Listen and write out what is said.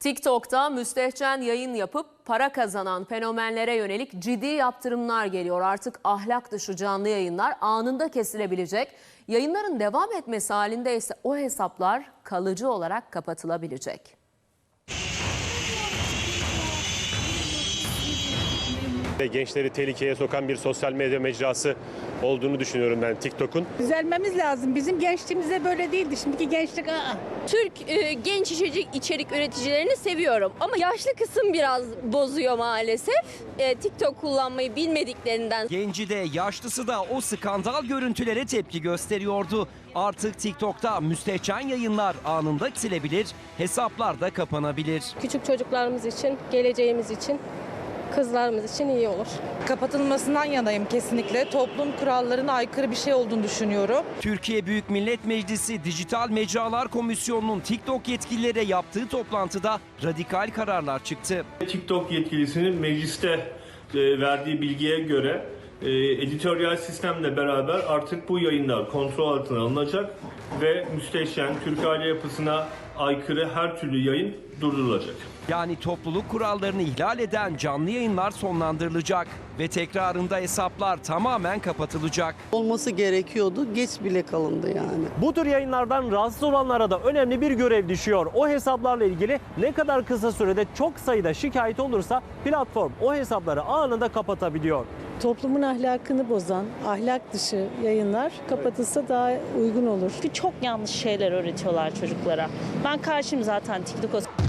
TikTok'ta müstehcen yayın yapıp para kazanan fenomenlere yönelik ciddi yaptırımlar geliyor. Artık ahlak dışı canlı yayınlar anında kesilebilecek. Yayınların devam etmesi halinde ise o hesaplar kalıcı olarak kapatılabilecek. Ve gençleri tehlikeye sokan bir sosyal medya mecrası olduğunu düşünüyorum ben TikTok'un. Düzelmemiz lazım. Bizim gençliğimizde böyle değildi. Şimdiki gençlik aa. Türk e, genç içecek içerik üreticilerini seviyorum ama yaşlı kısım biraz bozuyor maalesef. E, TikTok kullanmayı bilmediklerinden Genci de yaşlısı da o skandal görüntülere tepki gösteriyordu. Artık TikTok'ta müstehcen yayınlar anında silebilir, hesaplar da kapanabilir. küçük çocuklarımız için, geleceğimiz için, kızlarımız için iyi olur. kapatılmasından yanayım kesinlikle. Toplum kurallarına aykırı bir şey olduğunu düşünüyorum. Türkiye Büyük Millet Meclisi Dijital Mecralar Komisyonu'nun TikTok yetkililere yaptığı toplantıda radikal kararlar çıktı. TikTok yetkilisinin mecliste e, verdiği bilgiye göre e, editoryal sistemle beraber artık bu yayınlar kontrol altına alınacak ve müstehcen Türk aile yapısına aykırı her türlü yayın durdurulacak. Yani topluluk kurallarını ihlal eden canlı yayınlar sonlandırılacak ve tekrarında hesaplar tamamen kapatılacak. olması gerekiyordu. Geç bile kalındı yani. Bu tür yayınlardan rahatsız olanlara da önemli bir görev düşüyor. O hesaplarla ilgili ne kadar kısa sürede çok sayıda şikayet olursa platform o hesapları anında kapatabiliyor. Toplumun ahlakını bozan, ahlak dışı yayınlar kapatılsa daha uygun olur. Çünkü çok yanlış şeyler öğretiyorlar çocuklara. Ben karşıyım zaten TikTok'a.